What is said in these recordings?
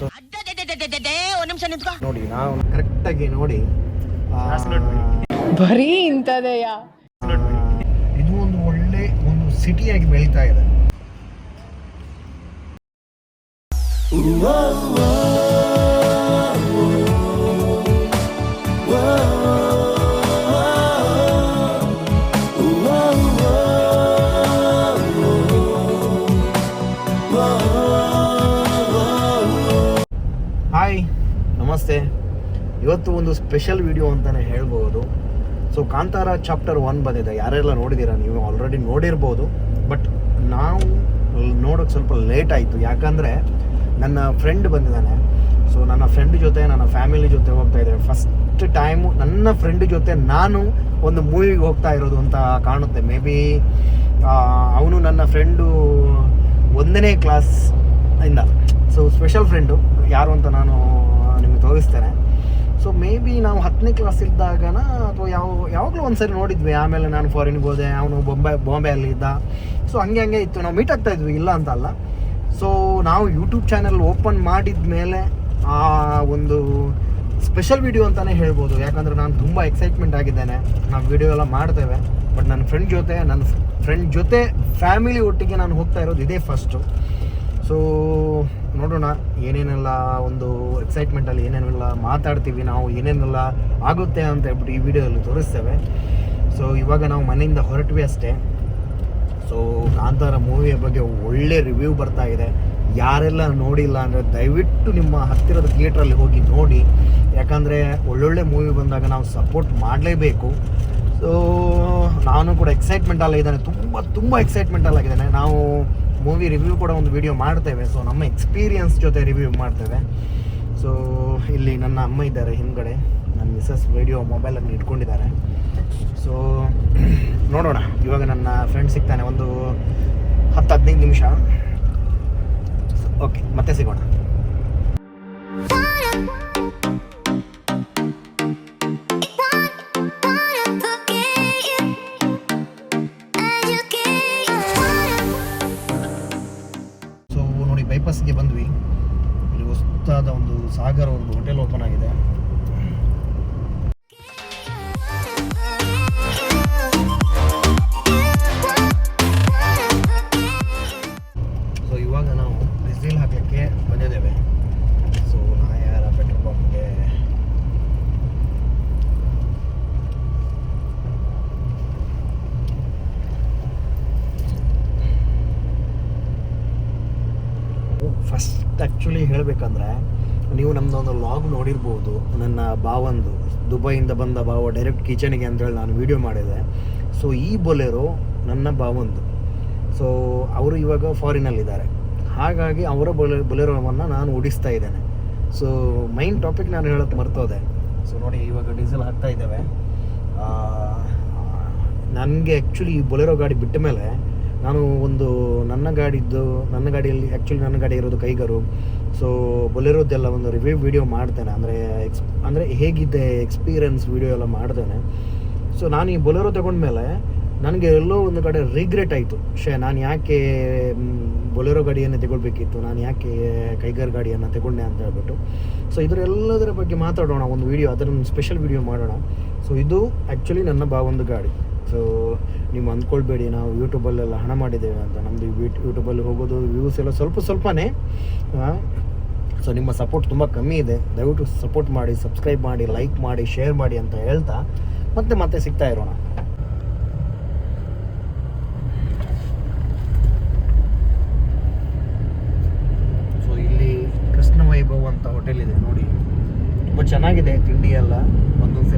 So ಒಂದ್ ನಿಮಿಷ ನಿಂತ್ಕೋ. ನೋಡಿ ನಾವು ಕರೆಕ್ಟಾಗಿ ನೋಡಿ ಆ, ಬರೀ ಇಂಥದೆಯ? ಇದು ಒಂದು ಒಳ್ಳೆ ಒಂದು ಸಿಟಿಯಾಗಿ ಬೆಳೀತಾ ಇದೆ. ನಮಸ್ತೆ. ಇವತ್ತು ಒಂದು ಸ್ಪೆಷಲ್ ವಿಡಿಯೋ ಅಂತಲೇ ಹೇಳ್ಬೋದು. ಸೊ ಕಾಂತಾರ ಚಾಪ್ಟರ್ ಒನ್ ಬಂದಿದೆ. ಯಾರೆಲ್ಲ ನೋಡಿದ್ದೀರಾ ನೀವು ಆಲ್ರೆಡಿ ನೋಡಿರ್ಬೋದು. ಬಟ್ ನಾವು ನೋಡೋಕ್ಕೆ ಸ್ವಲ್ಪ ಲೇಟ್ ಆಯಿತು. ಯಾಕಂದರೆ ನನ್ನ ಫ್ರೆಂಡ್ ಬಂದಿದ್ದಾನೆ. ಸೊ ನನ್ನ ಫ್ರೆಂಡ್ ಜೊತೆ, ನನ್ನ ಫ್ಯಾಮಿಲಿ ಜೊತೆ ಹೋಗ್ತಾ ಇದ್ದೇವೆ. ಫಸ್ಟ್ ಟೈಮು ನನ್ನ ಫ್ರೆಂಡ್ ಜೊತೆ ನಾನು ಒಂದು ಮೂವಿಗೆ ಹೋಗ್ತಾ ಇರೋದು ಅಂತ ಕಾಣುತ್ತೆ. ಮೇ ಬಿ ಅವನು ನನ್ನ ಫ್ರೆಂಡು ಒಂದನೇ ಕ್ಲಾಸ್ ಇಂದ. ಸೊ ಸ್ಪೆಷಲ್ ಫ್ರೆಂಡು ಯಾರು ಅಂತ ನಾನು ತೋರಿಸ್ತೇನೆ ಸೊ ಮೇ ಬಿ ನಾವು ಹತ್ತನೇ ಕ್ಲಾಸ್ ಇದ್ದಾಗನ ಅಥವಾ ಯಾವ, ಯಾವಾಗಲೂ ಒಂದ್ಸರಿ ನೋಡಿದ್ವಿ, ಆಮೇಲೆ ನಾನು ಫಾರಿನ್ಗೆ ಹೋದೆ, ಅವನು ಬೊಂಬೆ ಬಾಂಬೆಯಲ್ಲಿ ಇದ್ದ. ಸೊ ಹಂಗೆ ಹಂಗೆ ಇತ್ತು. ನಾವು ಮೀಟ್ ಆಗ್ತಾ ಇದ್ವಿ, ಇಲ್ಲ ಅಂತ ಅಲ್ಲ. ಸೊ ನಾವು ಯೂಟ್ಯೂಬ್ ಚಾನಲ್ ಓಪನ್ ಮಾಡಿದ ಮೇಲೆ ಆ ಒಂದು ಸ್ಪೆಷಲ್ ವಿಡಿಯೋ ಅಂತಲೇ ಹೇಳ್ಬೋದು. ಯಾಕಂದರೆ ನಾನು ತುಂಬ ಎಕ್ಸೈಟ್ಮೆಂಟ್ ಆಗಿದ್ದೇನೆ. ನಾವು ವಿಡಿಯೋ ಎಲ್ಲ ಮಾಡ್ತೇವೆ. ಬಟ್ ನನ್ನ ಫ್ರೆಂಡ್ ಜೊತೆ, ನನ್ನ ಫ್ರೆಂಡ್ ಜೊತೆ ಫ್ಯಾಮಿಲಿ ಒಟ್ಟಿಗೆ ನಾನು ಹೋಗ್ತಾ ಇರೋದು ಇದೇ ಫಸ್ಟು ಸೊ ನೋಡೋಣ, ಏನೇನೆಲ್ಲ ಒಂದು ಎಕ್ಸೈಟ್ಮೆಂಟಲ್ಲಿ ಏನೇನೆಲ್ಲ ಮಾತಾಡ್ತೀವಿ ನಾವು, ಏನೇನೆಲ್ಲ ಆಗುತ್ತೆ ಅಂತ ಹೇಳ್ಬಿಟ್ಟು ಈ ವಿಡಿಯೋದಲ್ಲಿ ತೋರಿಸ್ತೇವೆ. ಸೊ ಇವಾಗ ನಾವು ಮನೆಯಿಂದ ಹೊರಟ್ವಿ ಅಷ್ಟೇ. ಸೊ ಕಾಂತಾರ ಮೂವಿಯ ಬಗ್ಗೆ ಒಳ್ಳೆ ರಿವ್ಯೂ ಬರ್ತಾ ಇದೆ. ಯಾರೆಲ್ಲ ನೋಡಿಲ್ಲ ಅಂದರೆ ದಯವಿಟ್ಟು ನಿಮ್ಮ ಹತ್ತಿರದ ಥಿಯೇಟ್ರಲ್ಲಿ ಹೋಗಿ ನೋಡಿ. ಯಾಕಂದರೆ ಒಳ್ಳೊಳ್ಳೆ ಮೂವಿ ಬಂದಾಗ ನಾವು ಸಪೋರ್ಟ್ ಮಾಡಲೇಬೇಕು. ಸೊ ನಾನು ಕೂಡ ಎಕ್ಸೈಟ್ಮೆಂಟಲ್ಲ ಇದ್ದಾನೆ. ತುಂಬ ತುಂಬ ಎಕ್ಸೈಟ್ಮೆಂಟಲ್ಲಾಗಿದ್ದಾನೆ ನಾವು ಮೂವಿ ರಿವ್ಯೂ ಕೂಡ ಒಂದು ವಿಡಿಯೋ ಮಾಡ್ತೇವೆ. ಸೊ ನಮ್ಮ ಎಕ್ಸ್ಪೀರಿಯನ್ಸ್ ಜೊತೆ ರಿವ್ಯೂ ಮಾಡ್ತೇವೆ. ಸೊ ಇಲ್ಲಿ ನನ್ನ ಅಮ್ಮ ಇದ್ದಾರೆ ಹಿಂದ್ಗಡೆ. ನನ್ನ ಮಿಸಸ್ ವಿಡಿಯೋ ಮೊಬೈಲನ್ನು ಇಟ್ಕೊಂಡಿದ್ದಾರೆ. ಸೊ ನೋಡೋಣ. ಇವಾಗ ನನ್ನ ಫ್ರೆಂಡ್ ಸಿಗ್ತಾನೆ ಒಂದು ಹತ್ತು ಹದಿನೈದು ನಿಮಿಷ. ಓಕೆ ಮತ್ತೆ ಸಿಗೋಣ. ಹೇಳಬೇಕಂದ್ರೆ ನೀವು ನಮ್ಮದು ಒಂದು ಲಾಗ್ ನೋಡಿರ್ಬೋದು, ನನ್ನ ಬಾವಂದು, ದುಬೈಯಿಂದ ಬಂದ ಭಾವ ಡೈರೆಕ್ಟ್ ಕಿಚನಿಗೆ ಅಂತೇಳಿ ನಾನು ವಿಡಿಯೋ ಮಾಡಿದೆ. ಸೊ ಈ ಬೊಲೆರೋ ನನ್ನ ಬಾವಂದು. ಸೊ ಅವರು ಇವಾಗ ಫಾರಿನಲ್ಲಿದ್ದಾರೆ ಹಾಗಾಗಿ ಅವರ ಬೊಲೆ, ಬೊಲೆರೋವನ್ನು ನಾನು ಓಡಿಸ್ತಾ ಇದ್ದೇನೆ. ಸೊ ಮೈನ್ ಟಾಪಿಕ್ ನಾನು ಹೇಳೋಕ್ಕೆ ಮರ್ತೋದೆ. ಸೊ ನೋಡಿ, ಇವಾಗ ಡೀಸೆಲ್ ಹಾಕ್ತಾ ಇದ್ದೇವೆ. ನನಗೆ ಆ್ಯಕ್ಚುಲಿ ಈ ಬೊಲೆರೋ ಗಾಡಿ ಬಿಟ್ಟ ಮೇಲೆ ನಾನು ಒಂದು ನನ್ನ ಗಾಡಿದ್ದು, ನನ್ನ ಗಾಡಿಯಲ್ಲಿ ಆ್ಯಕ್ಚುಲಿ ನನ್ನ ಗಾಡಿ ಇರೋದು ಕೈಗರು. ಸೊ ಬೊಲೆರೋದೆಲ್ಲ ಒಂದು ರಿವ್ಯೂ ವೀಡಿಯೋ ಮಾಡ್ತೇನೆ. ಅಂದರೆ ಎಕ್ಸ್ ಅಂದರೆ ಹೇಗಿದೆ ಎಕ್ಸ್ಪೀರಿಯನ್ಸ್ ವಿಡಿಯೋ ಎಲ್ಲ ಮಾಡ್ತೇನೆ. ಸೊ ನಾನು ಈ ಬೊಲೆರೋ ತಗೊಂಡ್ಮೇಲೆ ನನಗೆ ಎಲ್ಲೋ ಒಂದು ಕಡೆ ರಿಗ್ರೆಟ್ ಆಯಿತು. ಶೇ ನಾನು ಯಾಕೆ ಬೊಲೆರೋ ಗಾಡಿಯನ್ನು ತಗೊಳ್ಬೇಕಿತ್ತು? ನಾನು ಯಾಕೆ ಕೈಗಾರ್ ಗಾಡಿಯನ್ನು ತಗೊಂಡೆ ಅಂತ ಹೇಳ್ಬಿಟ್ಟು. ಸೊ ಇದರೆಲ್ಲದರ ಬಗ್ಗೆ ಮಾತಾಡೋಣ. ಒಂದು ವೀಡಿಯೋ ಅದನ್ನು ಒಂದು ಸ್ಪೆಷಲ್ ವೀಡಿಯೋ ಮಾಡೋಣ. ಸೊ ಇದು ಆ್ಯಕ್ಚುಲಿ ನನ್ನ ಭಾವೊಂದು ಗಾಡಿ. ಸೊ ನೀವು ಅಂದ್ಕೊಳ್ಬೇಡಿ, ನಾವು ಯೂಟ್ಯೂಬಲ್ಲೆಲ್ಲ ಹಣ ಮಾಡಿದ್ದೇವೆ ಅಂತ. ನಮ್ಮದು ಯೂಟ್ಯೂಬಲ್ಲಿ ಹೋಗೋದು ವ್ಯೂಸ್ ಎಲ್ಲ ಸ್ವಲ್ಪ ಸ್ವಲ್ಪನೇ. ಸೊ ನಿಮ್ಮ ಸಪೋರ್ಟ್ ತುಂಬ ಕಮ್ಮಿ ಇದೆ. ದಯವಿಟ್ಟು ಸಪೋರ್ಟ್ ಮಾಡಿ ಸಬ್ಸ್ಕ್ರೈಬ್ ಮಾಡಿ ಲೈಕ್ ಮಾಡಿ ಶೇರ್ ಮಾಡಿ ಅಂತ ಹೇಳ್ತಾ ಮತ್ತೆ ಮತ್ತೆ ಸಿಗ್ತಾ ಇರೋಣ. ಸೊ ಇಲ್ಲಿ ಕೃಷ್ಣ ವೈಭವ್ ಅಂತ ಹೋಟೆಲ್ ಇದೆ, ನೋಡಿ. ತುಂಬ ಚೆನ್ನಾಗಿದೆ ತಿಂಡಿ ಎಲ್ಲ. ಒಂದೊಂದು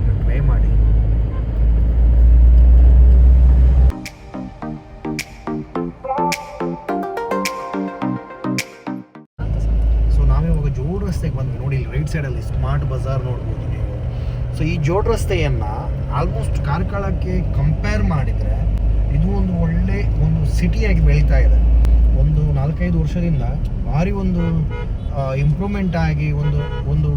ರೈಟ್ ಸೈಡಲ್ಲಿ ಸ್ಮಾರ್ಟ್ ಬಜಾರ್ ನೋಡ್ಬೋದು ನೀವು. ಸೊ ಈ ಜೋಡ್ ರಸ್ತೆಯನ್ನು ಆಲ್ಮೋಸ್ಟ್ ಕಾರ್ಕಳಕ್ಕೆ ಕಂಪೇರ್ ಮಾಡಿದರೆ ಇದು ಒಂದು ಒಳ್ಳೆ ಒಂದು ಸಿಟಿಯಾಗಿ ಬೆಳೀತಾ ಇದೆ. ಒಂದು ನಾಲ್ಕೈದು ವರ್ಷದಿಂದ ಭಾರಿ ಒಂದು ಇಂಪ್ರೂವ್ಮೆಂಟ್ ಆಗಿ ಒಂದು ಒಂದು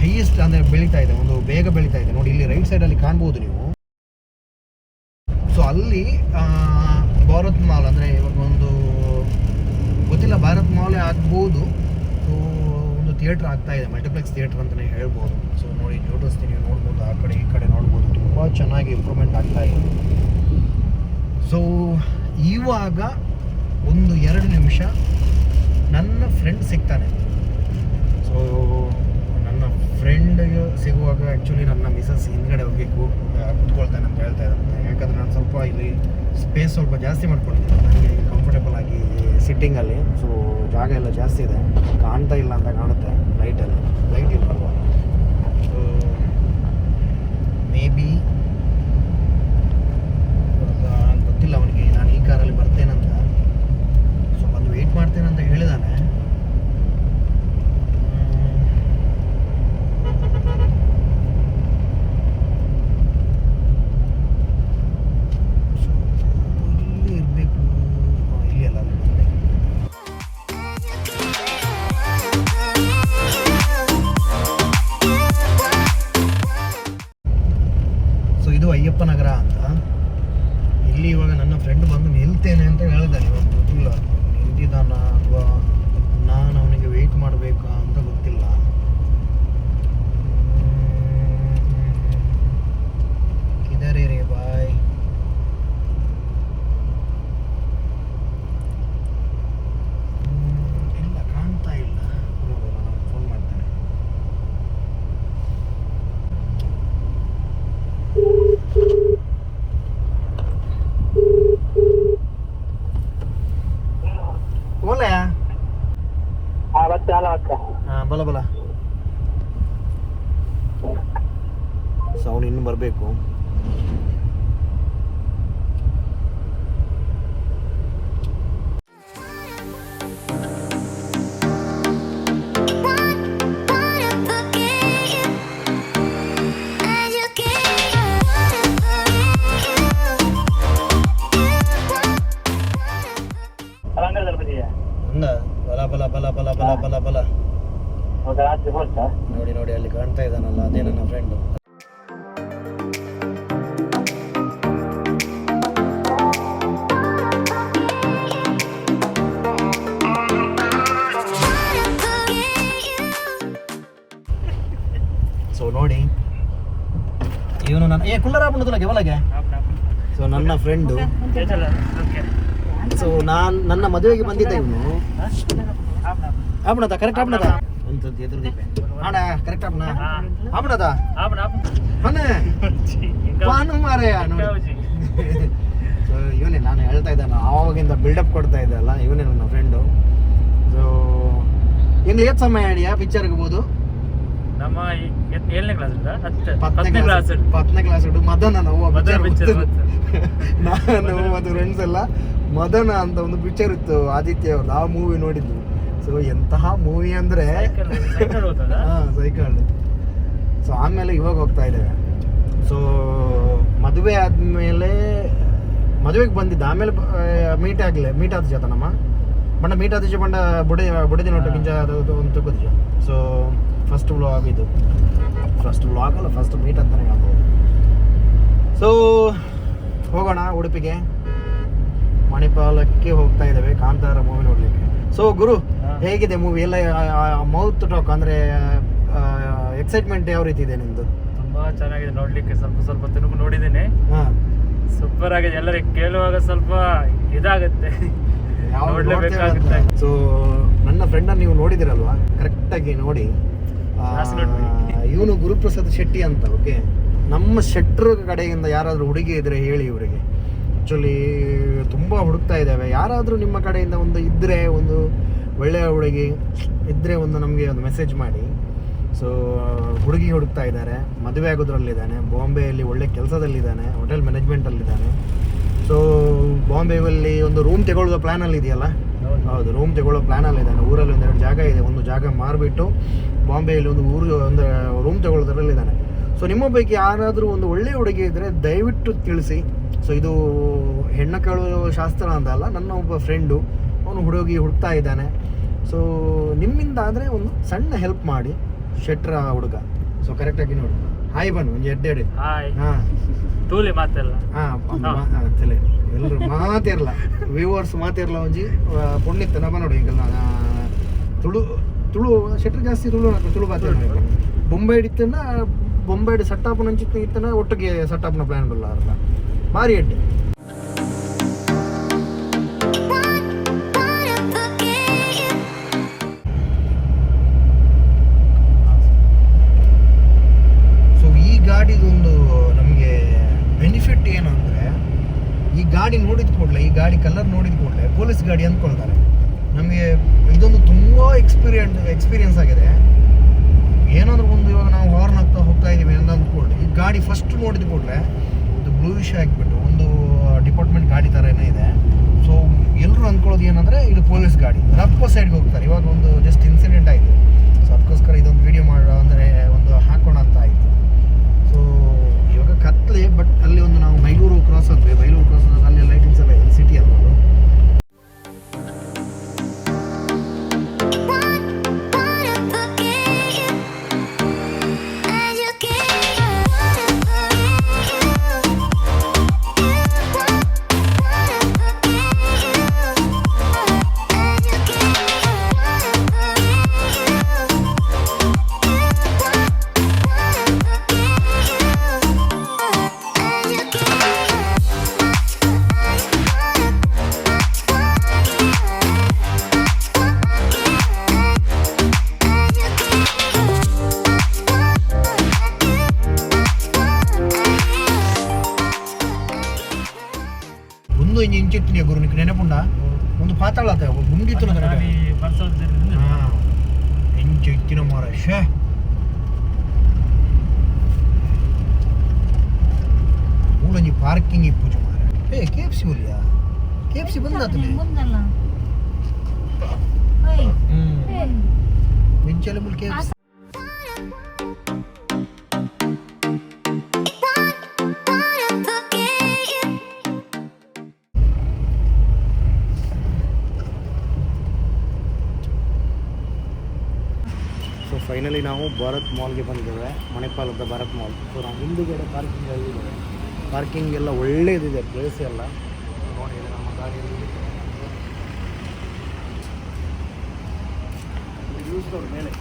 ಹೈಯೆಸ್ಟ್ ಅಂದರೆ ಬೆಳೀತಾ ಇದೆ, ಒಂದು ಬೇಗ ಬೆಳೀತಾ ಇದೆ. ನೋಡಿ, ಇಲ್ಲಿ ರೈಟ್ ಸೈಡಲ್ಲಿ ಕಾಣ್ಬೋದು ನೀವು. ಸೊ ಅಲ್ಲಿ ಭಾರತ್ ಮಾಲ್ ಅಂದರೆ ಇವಾಗ ಒಂದು, ಗೊತ್ತಿಲ್ಲ, ಭಾರತ್ ಮಾಲೇ ಆಗ್ಬೋದು. ಥಿಯೇಟ್ರ್ ಆಗ್ತಾ ಇದೆ, ಮಲ್ಟಿಪ್ಲೆಕ್ಸ್ ಥಿಯೇಟ್ರ್ ಅಂತಲೇ ಹೇಳ್ಬೋದು. ಸೊ ನೋಡಿ ಜೋಡಿಸ್ತೀನಿ ನೋಡ್ಬೋದು, ಆ ಕಡೆ, ಈ ಕಡೆ ನೋಡ್ಬೋದು, ತುಂಬ ಚೆನ್ನಾಗಿ ಇಂಪ್ರೂವ್ಮೆಂಟ್ ಆಗ್ತಾ ಇದೆ. ಸೊ ಇವಾಗ ಒಂದು ಎರಡು ನಿಮಿಷ ನನ್ನ ಫ್ರೆಂಡ್ ಸಿಗ್ತಾನೆ. ಸೊ ನನ್ನ ಫ್ರೆಂಡ್ ಸಿಗುವಾಗ ಆ್ಯಕ್ಚುಲಿ ನನ್ನ ಮಿಸಸ್ ಹಿಂದ್ಗಡೆ ಹೋಗಿ ಕೂತ್ಕೊಳ್ತಾನೆ ಅಂತ ಹೇಳ್ತಾ ಇದ್ದಾರೆ ಯಾಕಂದರೆ ನಾನು ಸ್ವಲ್ಪ ಇಲ್ಲಿ ಸ್ಪೇಸ್ ಸ್ವಲ್ಪ ಜಾಸ್ತಿ ಮಾಡ್ಕೊಂಡಿದ್ದೀನಿ ನನಗೆ ಕಂಫರ್ಟೇಬಲ್ ಆಗಿ ಸಿಟ್ಟಿಂಗಲ್ಲಿ ಸೊ ಜಾಗ ಎಲ್ಲ ಜಾಸ್ತಿ ಇದೆ. ಕಾಣ್ತಾ ಇಲ್ಲ ಅಂತ ಕಾಣುತ್ತೆ ಲೈಟಲ್ಲಿ ಲೈಟ್ ಇಲ್ವಲ್ವ ಸೊ ಮೇ ಬಿ ಅವನು ಇನ್ನು ಬರಬೇಕು. ಕುಲ್ಲರ ಹಾಕೊಂಡದಲ್ಲ ಕೆವಲಗೆ? ಸೊ ನನ್ನ ಫ್ರೆಂಡು ಸೊ ನಾನು ನನ್ನ ಮದುವೆಗೆ ಬಂದಿದ್ದ ಇವನು. ಆಪಣದ ಕರೆಕ್ಟ್ ಆಪಣದ ಅಂತದ್ದು ಎದುರು ದೀಪೆ ಆಡ ಕರೆಕ್ಟ್ ಆಪಣ ಆಪಣದ ಮನೆ. ಪಾನು ಮಾರೆಯ ನೋಡಿ. ಸೊ ಇವನೇ ನಾನು ಹೇಳ್ತಾ ಇದ್ದಾನೆ. ಆವಾಗಿಂದ ಬಿಲ್ಡಪ್ ಕೊಡ್ತಾ ಇದ್ದಲ್ಲ ಅಲ್ಲ ಇವನೇ ನನ್ನ ಫ್ರೆಂಡು ಸೊ ಇನ್ನು ಏತ್ ಸಮಯ ಹೇಳಿಯಾ ಪಿಕ್ಚರ್ಗೆ ಹೋದು ನಮ್ಮ ಏಳನೇ ಕ್ಲಾಸ್ ಹತ್ತನೇ ಕ್ಲಾಸ್ ಪತ್ತನೇ ಕ್ಲಾಸ್ ಇಡು ಮದನ ನಾವು ನಾನು ಮತ್ತು ಫ್ರೆಂಡ್ಸ್ ಎಲ್ಲ ಮದನ ಅಂತ ಒಂದು ಪಿಕ್ಚರ್ ಇತ್ತು ಆದಿತ್ಯ ಅವ್ರದ್ದು. ಆ ಮೂವಿ ನೋಡಿದ್ವಿ. ಸೊ ಎಂತಹ ಮೂವಿ ಅಂದ್ರೆ ಸೈಕಲ್ ಸೊ ಆಮೇಲೆ ಇವಾಗ ಹೋಗ್ತಾ ಇದ್ದೇವೆ. ಸೊ ಮದುವೆ ಆದ್ಮೇಲೆ ಮದುವೆಗೆ ಬಂದಿದ್ದ. ಆಮೇಲೆ ಮೀಟ್ ಆಗಲಿ. ಮೀಟ್ ಆದ ಜಾತ ನಮ್ಮ. ಬಣ್ಣ ಮೀಟ್ ಆದ ಬಂಡ ಬುಡ ಬುಡದಿನ ಒಟ್ಟು ಗಿಂಜ ಅದು ಒಂದು ತಗೋದಿಲ್ಲ ಸೊ ಫಸ್ಟ್ ವ್ಲಾಗ್ ಇದು. ಫಸ್ಟ್ ವ್ಲಾಗ್ ಅಲ್ಲ ಫಸ್ಟ್ ಮೀಟ್ ಅಂತಾನೆ ಹೇಳ್ಬೋದು. ಸೊ ಹೋಗೋಣ ಉಡುಪಿಗೆ. ಮಣಿಪಾಲಕ್ಕೆ ಹೋಗ್ತಾ ಇದ್ದಾವೆ ಕಾಂತಾರ ಮೂವಿ ನೋಡ್ಲಿಕ್ಕೆ. ಸೊ ಗುರು ಹೇಗಿದೆ ಮೂವಿ ಎಲ್ಲ ಮೌತ್ ಟಾಕ್ ಅಂದ್ರೆ ಎಕ್ಸೈಟ್ಮೆಂಟ್ ಯಾವ ರೀತಿ ಇದೆ ನಿಮ್ದು? ತುಂಬಾ ಚೆನ್ನಾಗಿದೆ ನೋಡ್ಲಿಕ್ಕೆ ಸ್ವಲ್ಪ ಸ್ವಲ್ಪ ತಿರುಗು ನೋಡಿದ್ದೇನೆ. ಹಾ. ಸೂಪರ್ ಆಗಿದೆ ಎಲ್ಲರಿಗೆ ಕೇಳುವಾಗ ಸ್ವಲ್ಪ ಇದಾಗುತ್ತೆ. ನೋಡ್ಲೇಬೇಕಾಗುತ್ತೆ. ಸೊ ನನ್ನ ಫ್ರೆಂಡ್ ನೀವು ನೋಡಿದಿರಲ್ವಾ? ಕರೆಕ್ಟ್ ಆಗಿ ನೋಡಿ. ಇವನು ಗುರುಪ್ರಸಾದ್ ಶೆಟ್ಟಿ ಅಂತ ಓಕೆ ನಮ್ಮ ಶೆಟ್ರ ಕಡೆಯಿಂದ ಯಾರಾದರೂ ಹುಡುಗಿ ಇದ್ರೆ ಹೇಳಿ ಇವರಿಗೆ. ಆ್ಯಕ್ಚುಲಿ ತುಂಬ ಹುಡುಕ್ತಾ ಇದ್ದಾವೆ. ಯಾರಾದರೂ ನಿಮ್ಮ ಕಡೆಯಿಂದ ಒಂದು ಇದ್ದರೆ ಒಂದು ಒಳ್ಳೆಯ ಹುಡುಗಿ ಇದ್ದರೆ ಒಂದು ನಮಗೆ ಒಂದು ಮೆಸೇಜ್ ಮಾಡಿ. ಸೊ ಹುಡುಗಿ ಹುಡುಕ್ತಾ ಇದ್ದಾರೆ. ಮದುವೆ ಆಗೋದ್ರಲ್ಲಿದ್ದಾನೆ. ಬಾಂಬೆಯಲ್ಲಿ ಒಳ್ಳೆ ಕೆಲಸದಲ್ಲಿದ್ದಾನೆ. ಹೋಟೆಲ್ ಮ್ಯಾನೇಜ್ಮೆಂಟಲ್ಲಿದ್ದಾನೆ ಸೊ ಬಾಂಬೆಯಲ್ಲಿ ಒಂದು ರೂಮ್ ತಗೊಳ್ಳೋದು ಪ್ಲ್ಯಾನಲ್ಲಿ ಇದೆಯಲ್ಲ ಹೌದು ರೂಮ್ ತಗೊಳ್ಳೋ ಪ್ಲ್ಯಾನಲ್ಲಿ ಇದ್ದಾನೆ. ಊರಲ್ಲಿ ಒಂದೆರಡು ಜಾಗ ಇದೆ ಒಂದು ಜಾಗ ಮಾರಿಬಿಟ್ಟು ಬಾಂಬೆಯಲ್ಲಿ ಒಂದು ಊರು ಒಂದು ರೂಮ್ ತಗೊಳ್ಳೋದ್ರಲ್ಲಿದ್ದಾನೆ ಸೊ ನಿಮ್ಮ ಪೈಕಿ ಯಾರಾದರೂ ಒಂದು ಒಳ್ಳೆಯ ಹುಡುಗಿ ಇದ್ದರೆ ದಯವಿಟ್ಟು ತಿಳಿಸಿ. ಸೊ ಇದು ಹೆಣ್ಣು ಕೇಳುವ ಶಾಸ್ತ್ರ ಅಂತ ಅಲ್ಲ ನನ್ನ ಒಬ್ಬ ಫ್ರೆಂಡು ಅವನು ಹುಡುಗಿ ಹುಡ್ತಾ ಇದ್ದಾನೆ. ಸೊ ನಿಮ್ಮಿಂದ ಆದರೆ ಒಂದು ಸಣ್ಣ ಹೆಲ್ಪ್ ಮಾಡಿ ಶೆಟ್ರ ಹುಡುಗ. ಸೊ ಕರೆಕ್ಟಾಗಿ ನೋಡಿ. ಹಾಯ್ ಬನ್ನು ಒಂದು ಎಡ್ಡೆಡೆ ಹಾಯ್ ಹಾಂ. ತೂಲಿ ಮಾತಲ್ಲ. ಹಾಂ ತಲೆ. ಎಲ್ಲರೂ ಮಾತಿರಲ್ಲ ವ್ಯೂವರ್ಸ್ ಮಾತಿರಲ್ಲ ಒಂಜಿ ಪುಣ್ಯತ್ ನಮ ನೋಡಿ ಈಗ ತುಳು ತುಳು ಶೆಟ್ರ್ ಜಾಸ್ತಿ ತುಳು ತುಳು ಬೊಂಬೆ ಹಿಡಿತನ ಇತ್ತನ ಹಿಡಿ ಸಟ್ಟಾಪನ ಅಂಚಿತ್ತ ಇತ್ತನ ಒಟ್ಟಿಗೆ ಸಟ್ಟಾಪನ ಪ್ಲಾನ್ ಅರ್ಥ ಮಾರಿ ಎಡ್ಡೆ ಒಂದು ಪಾತಾಳ ನನಗೆ ಹೆಂಚು ಇಕ್ಕಿನ ಮಾರ ಶೇ ಮೂಲಂಜಿ ಪಾರ್ಕಿಂಗ್ ಇಪ್ಪುಜು ಮಾರ ಏ ಕೆ ಎಫ್ ಸಿ ಉಲಿಯಾ ಕೆ ಎಫ್ ಸಿ ಬಂದಾತಲೆ ಹ್ಮ್ ವೆಜ್ಜಲ್ಲಿ ಕೆ ಎಫ್ ಸಿ ಫೈನಲಿ ನಾವು ಭಾರತ್ ಮಾಲ್ಗೆ ಬಂದಿದ್ದೇವೆ ಮಣಿಪಾಲದ ಭಾರತ್ ಮಾಲ್ ಸೊ ನಾವು ಹಿಂದುಗಡೆ ಪಾರ್ಕಿಂಗ್ ಆಗಿದ್ದೇವೆ ಪಾರ್ಕಿಂಗ್ ಎಲ್ಲ ಒಳ್ಳೇದಿದೆ ಪ್ಲೇಸ್ ಎಲ್ಲ ನೋಡಿ ಇದು ನಮ್ಮ ಗಾಡಿಯಲ್ಲಿ ಯೂಸ್ ಮೇಲೆ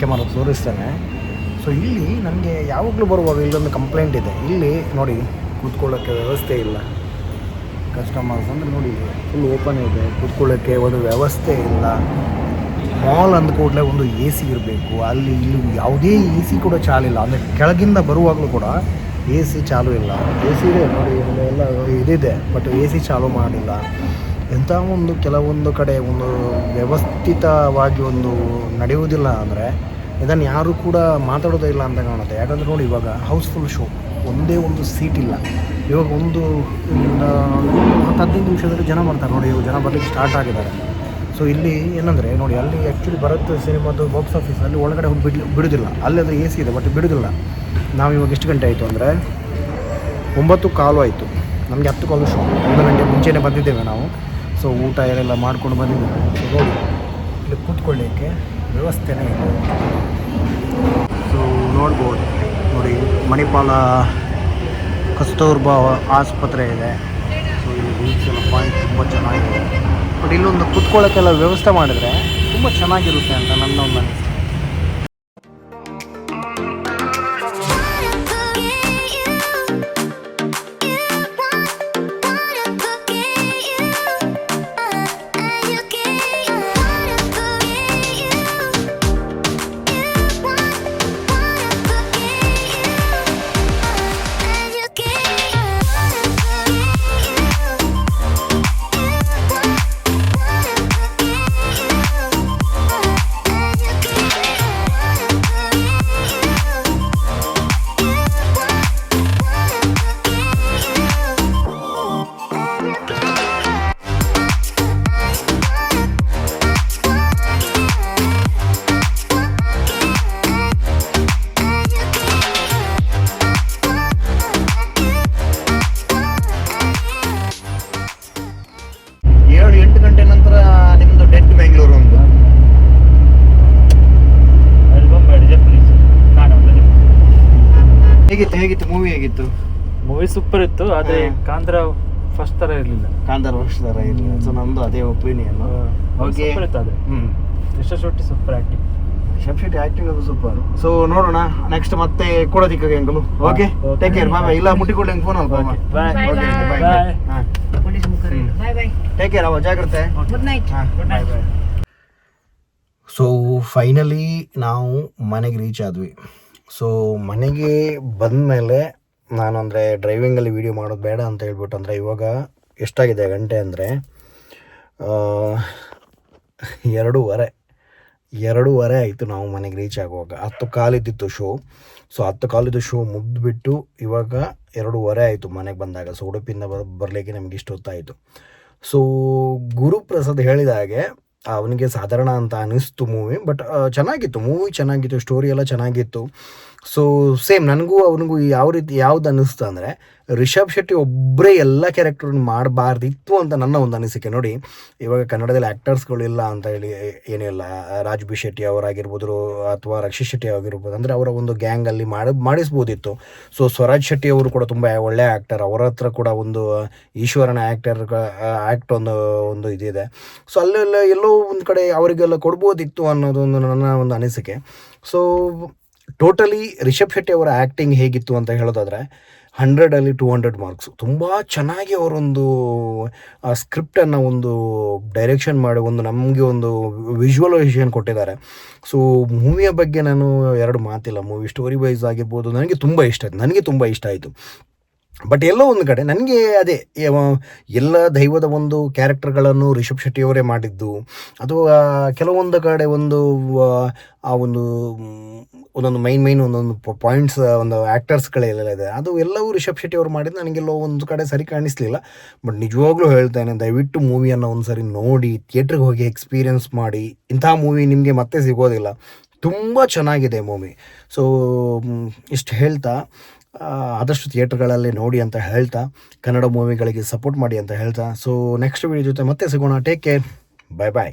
ಕ್ಯಾಮರಾ ತೋರಿಸ್ತೇನೆ. ಸೊ ಇಲ್ಲಿ ನನಗೆ ಯಾವಾಗಲೂ ಬರುವಾಗ ಇಲ್ಲೊಂದು ಕಂಪ್ಲೇಂಟ್ ಇದೆ. ಇಲ್ಲಿ ನೋಡಿ ಕೂತ್ಕೊಳ್ಳೋಕ್ಕೆ ವ್ಯವಸ್ಥೆ ಇಲ್ಲ. ಕಸ್ಟಮರ್ಸ್ ಅಂದರೆ ನೋಡಿ ಫುಲ್ ಓಪನ್ ಇದೆ. ಕೂತ್ಕೊಳ್ಳೋಕ್ಕೆ ಒಂದು ವ್ಯವಸ್ಥೆ ಇಲ್ಲ. ಮಾಲ್ ಅಂದ ಕೂಡಲೇ ಒಂದು ಎ ಸಿ ಇರಬೇಕು. ಅಲ್ಲಿ ಇಲ್ಲಿ ಯಾವುದೇ ಎ ಸಿ ಕೂಡ ಚಾಲಿಲ್ಲ ಅಂದರೆ ಕೆಳಗಿಂದ ಬರುವಾಗಲೂ ಕೂಡ ಎ ಸಿ ಚಾಲು ಇಲ್ಲ. ಎ ಸಿ ಇದೆ ನೋಡಿ ಇಲ್ಲಿ ಎಲ್ಲ ಇದಿದೆ ಬಟ್ ಎ ಸಿ ಚಾಲು ಮಾಡಿಲ್ಲ. ಎಂಥ ಒಂದು ಕೆಲವೊಂದು ಕಡೆ ಒಂದು ವ್ಯವಸ್ಥಿತವಾಗಿ ಒಂದು ನಡೆಯುವುದಿಲ್ಲ ಅಂದರೆ ಇದನ್ನು ಯಾರೂ ಕೂಡ ಮಾತಾಡೋದೇ ಇಲ್ಲ ಅಂತ ಕಾಣುತ್ತೆ. ಯಾಕಂದರೆ ನೋಡಿ, ಇವಾಗ ಹೌಸ್ಫುಲ್ ಶೋ, ಒಂದೇ ಒಂದು ಸೀಟ್ ಇಲ್ಲ. ಇವಾಗ ಒಂದು ಹತ್ತು ಹದಿನೈದು ನಿಮಿಷದಲ್ಲಿ ಜನ ಬರ್ತಾರೆ. ನೋಡಿ, ಇವಾಗ ಜನ ಬರಲಿಕ್ಕೆ ಸ್ಟಾರ್ಟ್ ಆಗಿದ್ದಾರೆ. ಸೊ ಇಲ್ಲಿ ಏನಂದರೆ, ನೋಡಿ, ಅಲ್ಲಿ ಆ್ಯಕ್ಚುಲಿ ಭರತ್ ಸಿನಿಮಾದು ಬಾಕ್ಸ್ ಆಫೀಸ್ ಅಲ್ಲಿ ಒಳಗಡೆ ಹೋಗಿ ಬಿಡ್ಲಿ, ಬಿಡೋದಿಲ್ಲ. ಅಲ್ಲಿ ಎ ಸಿ ಇದೆ ಬಟ್ ಬಿಡೋದಿಲ್ಲ. ನಾವು ಇವಾಗ ಎಷ್ಟು ಗಂಟೆ ಆಯಿತು ಅಂದರೆ, ಒಂಬತ್ತು ಕಾಲು ಆಯಿತು. ನಮಗೆ ಹತ್ತು ಕಾಲು ಶೋ ಒಂದು ಗಂಟೆ ಮುಂಚೆನೇ ಬಂದಿದ್ದೇವೆ ನಾವು. ಸೊ ಊಟ ಏನೆಲ್ಲ ಮಾಡ್ಕೊಂಡು ಬಂದಿದ್ದೀವಿ ಸೊ ಇಲ್ಲಿ ಕೂತ್ಕೊಳ್ಳಿಕ್ಕೆ ವ್ಯವಸ್ಥೆನೇ ಇದೆ ಸೊ ನೋಡ್ಬೋದು, ನೋಡಿ, ಮಣಿಪಾಲ ಕಸ್ತೂರ್ಬಾ ಆಸ್ಪತ್ರೆ ಇದೆ. ಸೊ ಇಲ್ಲಿ ಬೀಚ್ ಎಲ್ಲ ಪಾಯಿಂಟ್ ತುಂಬ ಚೆನ್ನಾಗಿದೆ. ಬಟ್ ಇಲ್ಲೊಂದು ಕೂತ್ಕೊಳ್ಳೋಕ್ಕೆಲ್ಲ ವ್ಯವಸ್ಥೆ ಮಾಡಿದರೆ ತುಂಬ ಚೆನ್ನಾಗಿರುತ್ತೆ ಅಂತ ನನ್ನ ಒಂದು ಅನಿಸಿಕೆ. ಇರ್ಲಿಲ್ಲ ಕಾಂತಾರ ವರ್ಷ ಇರಲಿ ಇರಲಿಲ್ಲ ಸೊ ನಂದು ಅದೇ ಒಪಿನಿಯನ್ ಓಕೆ ಹ್ಞೂ ರಿಷಬ್ ಶೆಟ್ಟಿ ಸೂಪರ್ ಆಕ್ಟಿವ್ ಶಬ್ ಶೆಟ್ಟಿ ಆಕ್ಟಿಂಗ್ ಅದು ಸೂಪರ್ ಸೊ ನೋಡೋಣ. ನೆಕ್ಸ್ಟ್ ಮತ್ತೆ ಕೊಡೋದಿಕ್ಕ uncle okay take care bye bye ಇಲ್ಲ ಮುಟ್ಟಿ ಹೆಂಗೆ ಫೋನ್ ಅಲ್ಲ. ಬಾಯ್ ಬಾಯ್ ಬಾಯ್ ಹಾಂ. ಪೊಲೀಸ್ ಮುಖರು ಬಾಯ್ ಬಾಯ್ ಟೇಕ್ ಕೇರ್ ಅವ. ಜಾಗ್ರತೆ. ಗುಡ್ ನೈಟ್ ಹಾಂ. ಬಾಯ್ ಬಾಯ್ ಸೊ ಫೈನಲಿ ನಾವು ಮನೆಗೆ ರೀಚ್ ಆದ್ವಿ. ಸೊ ಮನೆಗೆ ಬಂದಮೇಲೆ ನಾನು ಅಂದರೆ ಡ್ರೈವಿಂಗಲ್ಲಿ ವೀಡಿಯೋ ಮಾಡೋದು ಬೇಡ ಅಂತ ಹೇಳ್ಬಿಟ್ಟು ಅಂದರೆ ಇವಾಗ ಎಷ್ಟಾಗಿದೆ ಗಂಟೆ ಅಂದರೆ ಎರಡೂವರೆ ಎರಡೂವರೆ ಆಯಿತು ನಾವು ಮನೆಗೆ ರೀಚ್ ಆಗುವಾಗ. ಹತ್ತು ಕಾಲಿದ್ದಿತ್ತು ಶೋ ಸೊ ಹತ್ತು ಕಾಲಿದ್ದು ಶೋ ಮುಗಿದ್ಬಿಟ್ಟು ಇವಾಗ ಎರಡೂವರೆ ಆಯಿತು ಮನೆಗೆ ಬಂದಾಗ. ಸೊ ಉಡುಪಿಯಿಂದ ಬರಲಿಕ್ಕೆ ನಮಗೆ ಇಷ್ಟು ಹೊತ್ತಾಯಿತು ಸೊ ಗುರುಪ್ರಸಾದ್ ಹೇಳಿದ ಹಾಗೆ ಅವನಿಗೆ ಸಾಧಾರಣ ಅಂತ ಅನಿಸ್ತು ಮೂವಿ ಬಟ್ ಚೆನ್ನಾಗಿತ್ತು. ಮೂವಿ ಚೆನ್ನಾಗಿತ್ತು ಸ್ಟೋರಿ ಎಲ್ಲ ಚೆನ್ನಾಗಿತ್ತು. ಸೊ ಸೇಮ್ ನನಗೂ ಅವನಿಗೂ ಯಾವ ರೀತಿ, ಯಾವ್ದು ಅನ್ನಿಸ್ತು ಅಂದರೆ ರಿಷಬ್ ಶೆಟ್ಟಿ ಒಬ್ಬರೇ ಎಲ್ಲ ಕ್ಯಾರೆಕ್ಟರ್ನ ಮಾಡಬಾರ್ದಿತ್ತು ಅಂತ ನನ್ನ ಒಂದು ಅನಿಸಿಕೆ. ನೋಡಿ, ಇವಾಗ ಕನ್ನಡದಲ್ಲಿ ಆ್ಯಕ್ಟರ್ಸ್ಗಳಿಲ್ಲ ಅಂತ ಹೇಳಿ ಏನಿಲ್ಲ ರಾಜ್ ಬಿ ಶೆಟ್ಟಿ ಅವರಾಗಿರ್ಬೋದು ಅಥವಾ ರಕ್ಷಿತ್ ಶೆಟ್ಟಿ ಆಗಿರ್ಬೋದು ಅಂದರೆ ಅವರ ಒಂದು ಗ್ಯಾಂಗಲ್ಲಿ ಮಾಡಿ, ಮಾಡಿಸ್ಬೋದಿತ್ತು. ಸೊ ಸ್ವರಾಜ್ ಶೆಟ್ಟಿ ಅವರು ಕೂಡ ತುಂಬ ಒಳ್ಳೆಯ ಆ್ಯಕ್ಟರ್ ಅವರ ಹತ್ರ ಕೂಡ ಒಂದು, ಈಶ್ವರನ ಆ್ಯಕ್ಟರ್ ಆ್ಯಕ್ಟ್ ಒಂದು ಒಂದು ಇದಿದೆ. ಸೊ ಅಲ್ಲೆಲ್ಲ ಎಲ್ಲೋ ಒಂದು ಕಡೆ ಅವರಿಗೆಲ್ಲ ಕೊಡ್ಬೋದಿತ್ತು ಅನ್ನೋದೊಂದು ನನ್ನ ಒಂದು ಅನಿಸಿಕೆ. ಸೊ ಟೋಟಲಿ ರಿಷಬ್ ಶೆಟ್ಟಿ ಅವರ ಆ್ಯಕ್ಟಿಂಗ್ ಹೇಗಿತ್ತು ಅಂತ ಹೇಳೋದಾದರೆ ಹಂಡ್ರೆಡಲ್ಲಿ ಟೂ ಹಂಡ್ರೆಡ್ ಮಾರ್ಕ್ಸ್. ತುಂಬ ಚೆನ್ನಾಗಿ ಅವರೊಂದು, ಆ ಸ್ಕ್ರಿಪ್ಟನ್ನು ಒಂದು ಡೈರೆಕ್ಷನ್ ಮಾಡಿ ಒಂದು ನಮಗೆ ಒಂದು ವಿಜುವಲೈಸೇಷನ್ ಕೊಟ್ಟಿದ್ದಾರೆ. ಸೊ, ಮೂವಿಯ ಬಗ್ಗೆ ನಾನು ಎರಡು ಮಾತಿಲ್ಲ. ಮೂವಿ ಸ್ಟೋರಿ ವೈಸ್ ಆಗಿರ್ಬೋದು, ನನಗೆ ತುಂಬ ಇಷ್ಟ ಆಯಿತು. ನನಗೆ ತುಂಬ ಇಷ್ಟ ಆಯಿತು. ಬಟ್ ಎಲ್ಲೋ ಒಂದು ಕಡೆ ನನಗೆ ಅದೇ ಎಲ್ಲ ದೈವದ ಒಂದು ಕ್ಯಾರೆಕ್ಟರ್ಗಳನ್ನು ರಿಷಬ್ ಶೆಟ್ಟಿಯವರೇ ಮಾಡಿದ್ದು ಅಥವಾ ಕೆಲವೊಂದು ಕಡೆ ಒಂದು ಆ, ಒಂದು ಒಂದೊಂದು ಮೈನ್ ಮೈನ್ ಒಂದೊಂದು ಪಾಯಿಂಟ್ಸ್ ಒಂದು ಆ್ಯಕ್ಟರ್ಸ್ಗಳೆಲ್ಲ ಇದೆ. ಅದು ಎಲ್ಲವೂ ರಿಷಬ್ ಶೆಟ್ಟಿ ಅವರು ಮಾಡಿದ್ದು. ನನಗೆಲ್ಲೋ ಒಂದು ಕಡೆ ಸರಿ ಕಾಣಿಸ್ಲಿಲ್ಲ. ಬಟ್ ನಿಜವಾಗ್ಲೂ ಹೇಳ್ತೇನೆ ದಯವಿಟ್ಟು ಮೂವಿಯನ್ನು ಒಂದು ಸರಿ ನೋಡಿ ಥಿಯೇಟ್ರಿಗೆ ಹೋಗಿ ಎಕ್ಸ್ಪೀರಿಯನ್ಸ್ ಮಾಡಿ. ಇಂಥ ಮೂವಿ ನಿಮಗೆ ಮತ್ತೆ ಸಿಗೋದಿಲ್ಲ. ತುಂಬ ಚೆನ್ನಾಗಿದೆ ಮೂವಿ. ಸೊ ಇಷ್ಟು ಹೇಳ್ತಾ ಆದಷ್ಟು ಥಿಯೇಟ್ರ್ಗಳಲ್ಲಿ ನೋಡಿ ಅಂತ ಹೇಳ್ತಾ, ಕನ್ನಡ ಮೂವಿಗಳಿಗೆ ಸಪೋರ್ಟ್ ಮಾಡಿ ಅಂತ ಹೇಳ್ತಾ. ಸೊ ನೆಕ್ಸ್ಟ್ ವಿಡಿಯೋ ಜೊತೆ ಮತ್ತೆ ಸಿಗೋಣ. ಟೇಕ್ ಕೇರ್ ಬಾಯ್ ಬಾಯ್